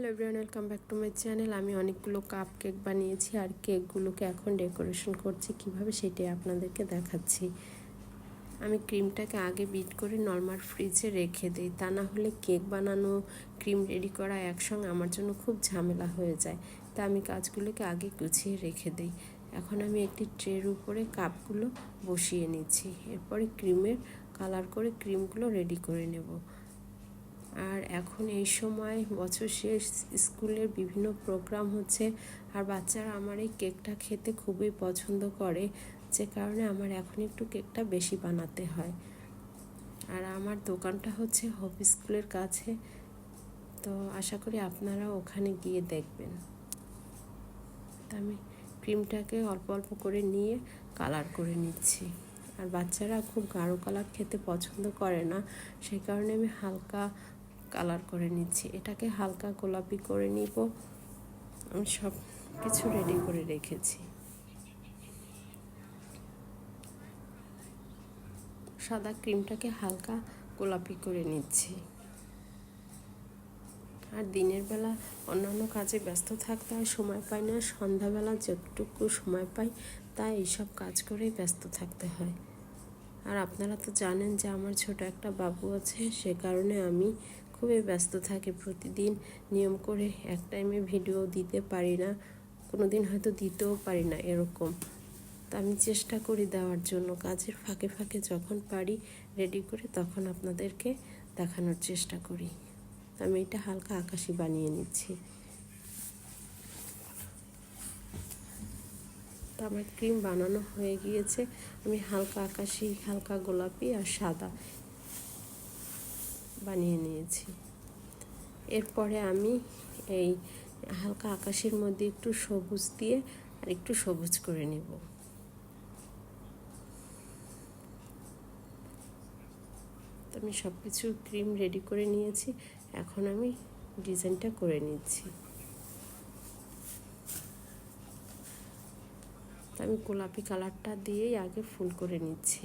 Hello everyone welcome back to my channel আমি অনেকগুলো cup cake বানিয়েছি আর কেকগুলোকে এখন ডেকোরেশন করছি। কীভাবে সেটাই আপনাদেরকে দেখাচ্ছি। আমি ক্রিমটাকে আগে বিট করে নর্মাল ফ্রিজে রেখে দিই। তা না হলে কেক বানানো ক্রিম রেডি করা একসঙ্গে আমার জন্য খুব ঝামেলা হয়ে যায়। তা আমি কাজগুলোকে আগে গুছিয়ে রেখে দিই। এখন আমি একটি ট্রের উপরে কাপগুলো বসিয়ে নিচ্ছি। এরপরে ক্রিমের কালার করে ক্রিমগুলো রেডি করে নেব। আর এখন এই সময় বছর শেষ, স্কুলের বিভিন্ন প্রোগ্রাম হচ্ছে। আর বাচ্চারা আমার এই কেকটা খেতে খুবই পছন্দ করে, যে কারণে আমার এখন একটু কেকটা বেশি বানাতে হয়। আর আমার দোকানটা হচ্ছে হোপ স্কুলের কাছে। তো আশা করি আপনারা ওখানে গিয়ে দেখবেন। তা আমি ক্রিমটাকে অল্প অল্প করে নিয়ে কালার করে নিচ্ছি। আর বাচ্চারা খুব গাঢ় কালার খেতে পছন্দ করে না, সেই কারণে আমি হালকা কালার করে নিচ্ছি। এটাকে হালকা গোলাপি করে নিব। আমি সব কিছু রেডি করে রেখেছি। সাদা ক্রিমটাকে হালকা গোলাপি করে নিচ্ছি। আর দিনের বেলা অন্যান্য কাজে ব্যস্ত থাকতে হয় সময় পাই না, সন্ধ্যাবেলা যতটুকু সময় পাই তাই এইসব কাজ করেই ব্যস্ত থাকতে হয়। আর আপনারা তো জানেন যে আমার ছোট একটা বাবু আছে, সে কারণে আমি খুবই ব্যস্ত থাকি প্রতিদিন। নিয়ম করে এক টাইমে ভিডিও দিতে পারি না। কোনো দিন হয়তো দিতেও পারি না এরকম। তা আমি চেষ্টা করি দেওয়ার জন্য। কাজের ফাঁকে ফাঁকে যখন পারি রেডি করে তখন আপনাদেরকে দেখানোর চেষ্টা করি। আমি এটা হালকা আকাশি বানিয়ে নিচ্ছি। তো আমার ক্রিম বানানো হয়ে গিয়েছে। আমি হালকা আকাশি, হালকা গোলাপি আর সাদা। বানিয়ে নিয়েছি। এরপরে আমি এই হালকা আকাশের মধ্যে একটু সবুজ দিয়ে আর একটু সবুজ করে নেব। আমি সব কিছু ক্রিম রেডি করে নিয়েছি। এখন আমি ডিজাইনটা করে নিচ্ছি। আমি গোলাপি কালারটা দিয়েই আগে ফুল করে নিচ্ছি।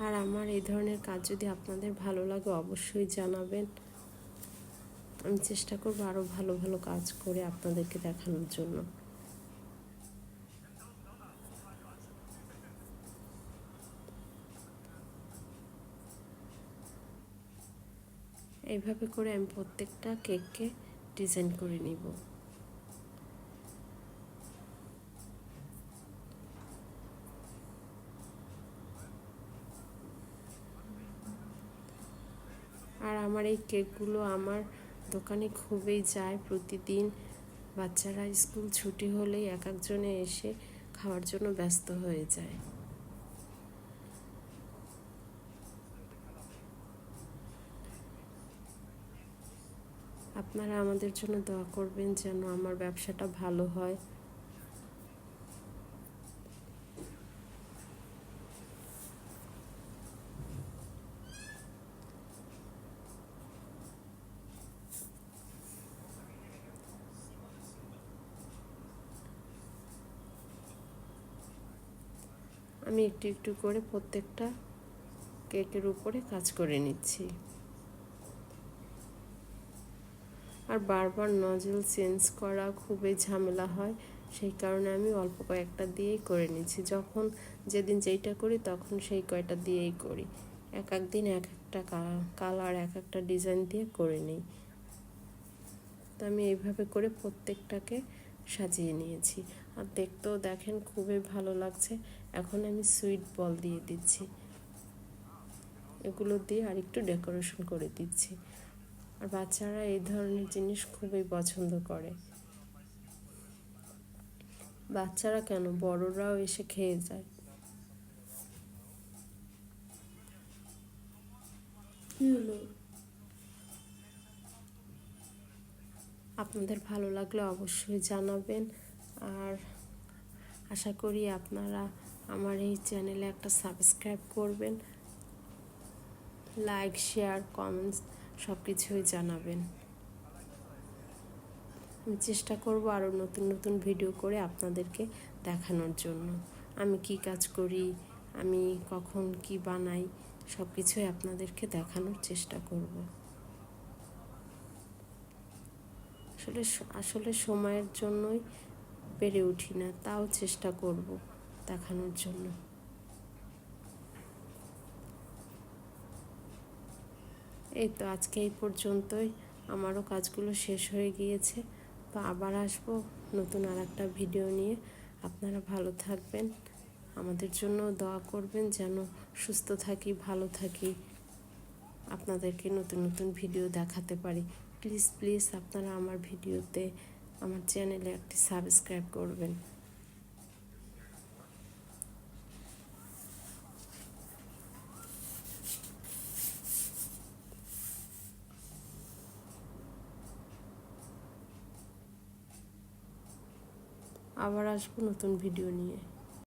আর আমার এই ধরনের কাজ যদি আপনাদের ভালো লাগে, অবশ্যই জানাবেন। আমি চেষ্টা করব আরও ভালো ভালো কাজ করে আপনাদেরকে দেখানোর জন্য। এইভাবে করে আমি প্রত্যেকটা কেককে ডিজাইন করে নিব। আর আমার এই কেকগুলো আমার দোকানে খুবই যায় প্রতিদিন। বাচ্চারা স্কুল ছুটি হলেই এক একজনে এসে খাওয়ার জন্য ব্যস্ত হয়ে যায়। আপনারা আমাদের জন্য দোয়া করবেন যেন আমার ব্যবসাটা ভালো হয়। আমি একটু একটু করে প্রত্যেকটা কেকের উপরে কাজ করে নিচ্ছি। আর বারবার নজল চেঞ্জ করা খুবই ঝামেলা হয়, সেই কারণে আমি অল্প কয়েকটা দিয়েই করে নিচ্ছি। যখন যেদিন যেইটা করি তখন সেই কয়টা দিয়েই করি। এক এক দিন এক একটা কালার, এক একটা ডিজাইন দিয়ে করে নিই। তো আমি এইভাবে করে প্রত্যেকটাকে সাজিয়ে নিয়েছি। আর দেখতেও দেখেন খুবই ভালো লাগছে। এখন আমি সুইট বল দিয়ে দিচ্ছি। এগুলো দিয়ে আর একটু ডেকোরেশন করে দিচ্ছি। আর বাচ্চারা এই ধরনের জিনিস খুবই পছন্দ করে। বাচ্চারা কেন? বড়রাও এসে খেয়ে যায়। আপনাদের ভালো লাগলে অবশ্যই জানাবেন। আর আশা করি আপনারা আমার এই চ্যানেলে একটা সাবস্ক্রাইব করবেন। লাইক, শেয়ার, কমেন্টস সব কিছুই জানাবেন। আমি চেষ্টা করব আরও নতুন নতুন ভিডিও করে আপনাদেরকে দেখানোর জন্য। আমি কি কাজ করি, আমি কখন কি বানাই সব কিছুই আপনাদেরকে দেখানোর চেষ্টা করব। আসলে আসলে সময়ের জন্যই পেরে উঠি না, তাও চেষ্টা করব দেখানোর জন্য। এই তো আজকে এই পর্যন্তই, আমারও কাজগুলো শেষ হয়ে গিয়েছে, তো আবার আসব নতুন আর একটা ভিডিও নিয়ে। আপনারা ভালো থাকবেন, আমাদের জন্য দোয়া করবেন যেন সুস্থ থাকি, ভালো থাকি, আপনাদেরকে নতুন নতুন ভিডিও দেখাতে পারি। প্লিজ প্লিজ আপনারা আমার ভিডিওতে, আমার চ্যানেলে একটি সাবস্ক্রাইব করবেন। আবার আসব নতুন ভিডিও নিয়ে।